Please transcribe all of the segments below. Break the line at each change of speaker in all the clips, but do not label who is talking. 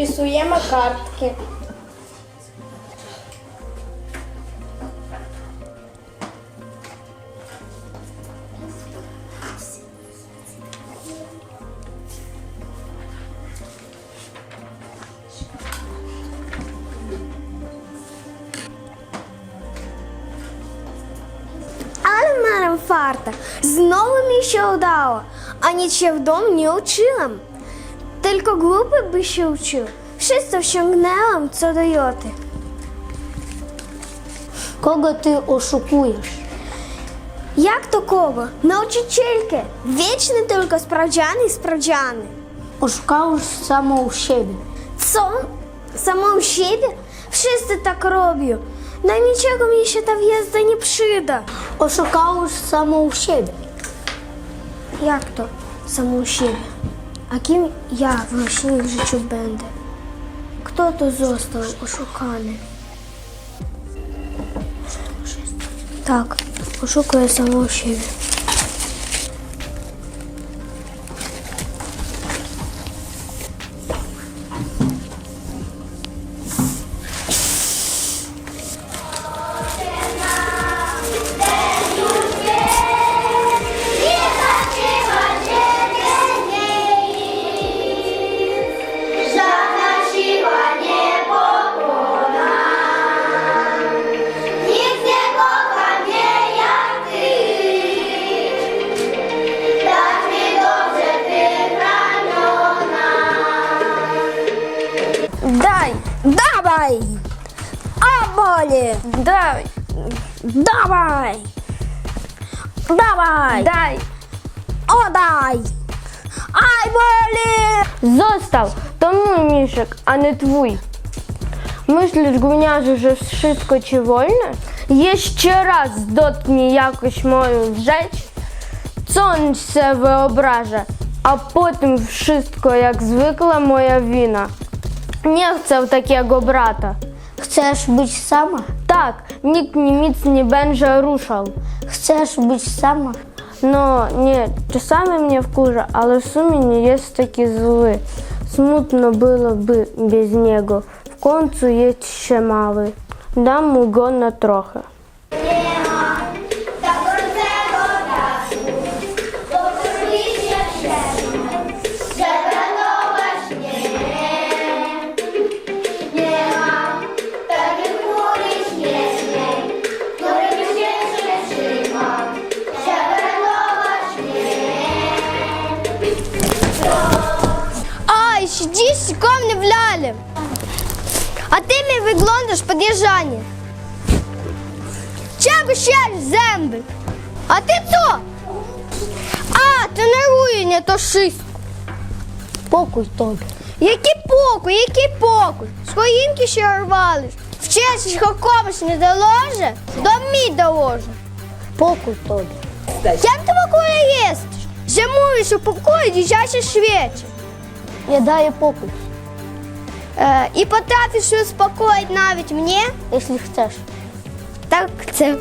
Вписуємо картки.
Ale marem farta. Znowu mi się udało, a nic się w domu nie uczyłam. Tylko głupy by się uczył. Wszystko wciągnęłam co do joty.
Kogo ty oszukujesz?
Jak to kogo? Nauczycielkę. Wiecznie tylko sprawdziany i sprawdziany.
Oszukałeś samą siebie.
Co? Samą siebie? Wszyscy tak robią. Na niczego mi się ta wiedza nie przyda.
Oszukałeś samą siebie.
Jak to? Samą siebie. A kim ja właśnie w życiu będę? Kto to został oszukany? Tak, oszukuję samą siebie. А болі! Давай! Давай!
Дай!
О! Ай, болі!
Został! To mój miszek, a nie twój. Myślisz, gówniarzu, że wszystko ci wolne? Jeszcze raz dotknij jakoś moją rzecz, co on se wyobraża, a potem wszystko jak zwykle moja wina. Nie chcę takiego brata.
Chcesz być sama?
Tak, nikt nic nie będzie ruszał.
Chcesz być sama?
No nie, czasami mnie wkurza, ale w sumie nie jest taki zły. Smutno byłoby bez niego. W końcu jest się mały. Dam mu go na trochę.
А мені виглониш під'їжджання. Чого ще земби? А ти що? А, ти нервує не то шист.
Покуй тобі.
Який покой, який покой? З хоїнки ще рвались. Вчитись комусь не доложи, до мій доложи.
Покуй тобі.
Як ти покоя їстиш? Зимуєш у покої дитячі свічі.
Я даю покуй,
і потрапиш успокоїть навіть мені.
якщо хочеш.
Так це.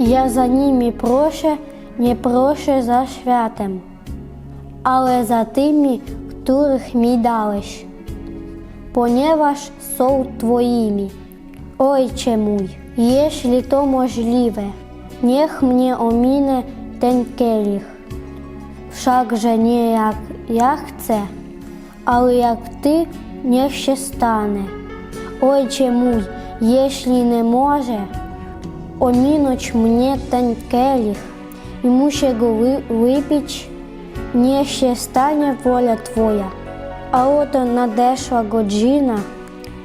Ja za nimi proszę, nie proszę za światem, ale za tymi, których mi dałeś, ponieważ są Twoimi. Ojcze mój, jeśli to możliwe, niech mnie ominie ten kielich. Wszakże nie jak ja chcę, ale jak Ty niech się stanie. Ojcze mój, jeśli nie może ominąć Оніноч мне тань келіх, і муще го випіч, не ще стане воля твоя. А ото надешла годжина,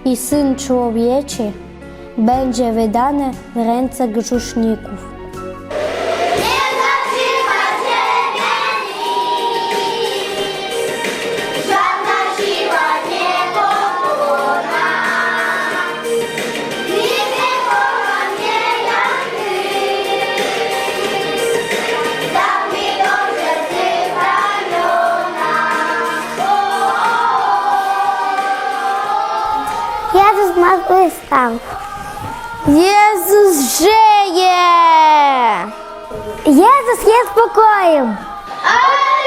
і син чоловічий, będzie wydane w ręce grzeszników.
Jezus zmartwychwstał.
Jezus żyje!
Jezus jest spokojem.
Буде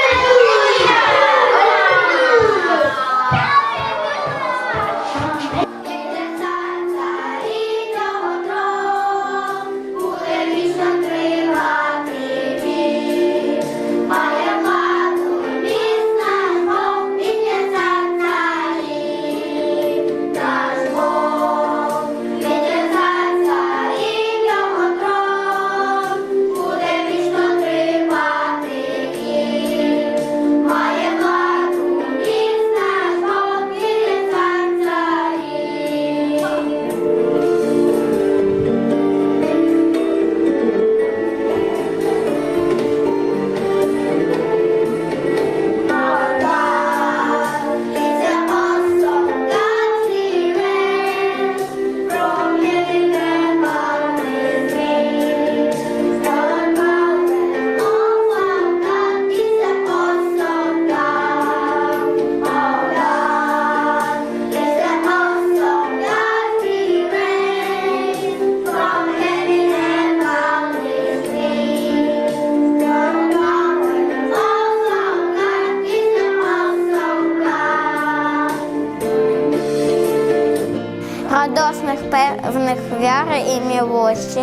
pewnych wiary i miłości,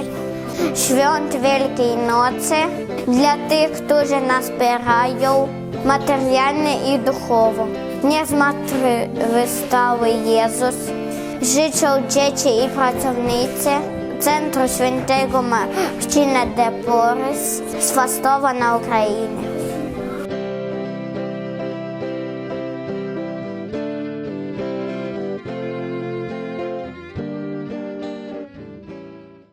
świąt Wielkiej Nocy dla tych, którzy nas wspierają materialnie i duchowo. Niech zmartwychwstały Jezus, życzą dzieci i pracownicy Centrum Świętego Marcina de Porys, Swastowa na Ukrainie.